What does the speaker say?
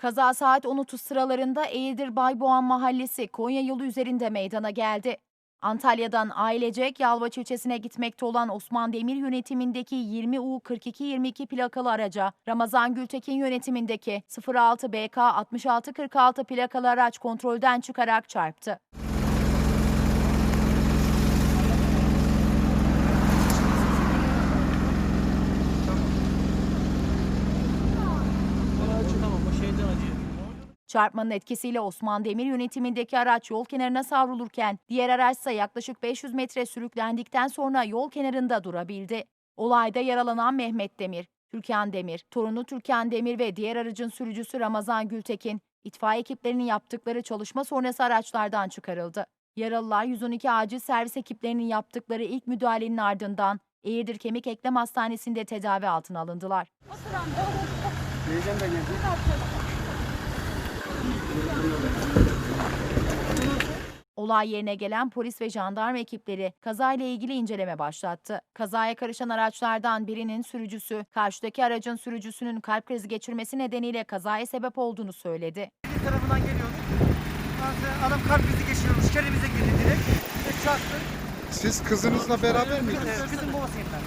Kaza saat 10.30 sıralarında Eğirdir Bayboğan Mahallesi Konya yolu üzerinde meydana geldi. Antalya'dan ailecek Yalvaç ilçesine gitmekte olan Osman Demir yönetimindeki 20U4222 plakalı araca Ramazan Gültekin yönetimindeki 06 BK 6646 plakalı araç kontrolden çıkarak çarptı. Çarpmanın etkisiyle Osman Demir yönetimindeki araç yol kenarına savrulurken diğer araçsa yaklaşık 500 metre sürüklendikten sonra yol kenarında durabildi. Olayda yaralanan Mehmet Demir, Türkan Demir, torunu Türkan Demir ve diğer aracın sürücüsü Ramazan Gültekin, itfaiye ekiplerinin yaptıkları çalışma sonrası araçlardan çıkarıldı. Yaralılar 112 acil servis ekiplerinin yaptıkları ilk müdahalenin ardından Eğirdir Kemik Eklem Hastanesi'nde tedavi altına alındılar. Teyzem de geldi. Olay yerine gelen polis ve jandarma ekipleri kazayla ilgili inceleme başlattı. Kazaya karışan araçlardan birinin sürücüsü, karşıdaki aracın sürücüsünün kalp krizi geçirmesi nedeniyle kazaya sebep olduğunu söyledi. Bir tarafından geliyorduk. Adam kalp krizi geçiriyormuş. Keremize girdi direkt. Ve çarptı. Siz kızınızla beraber miydiniz? Ee, Kızın babasıyım ben.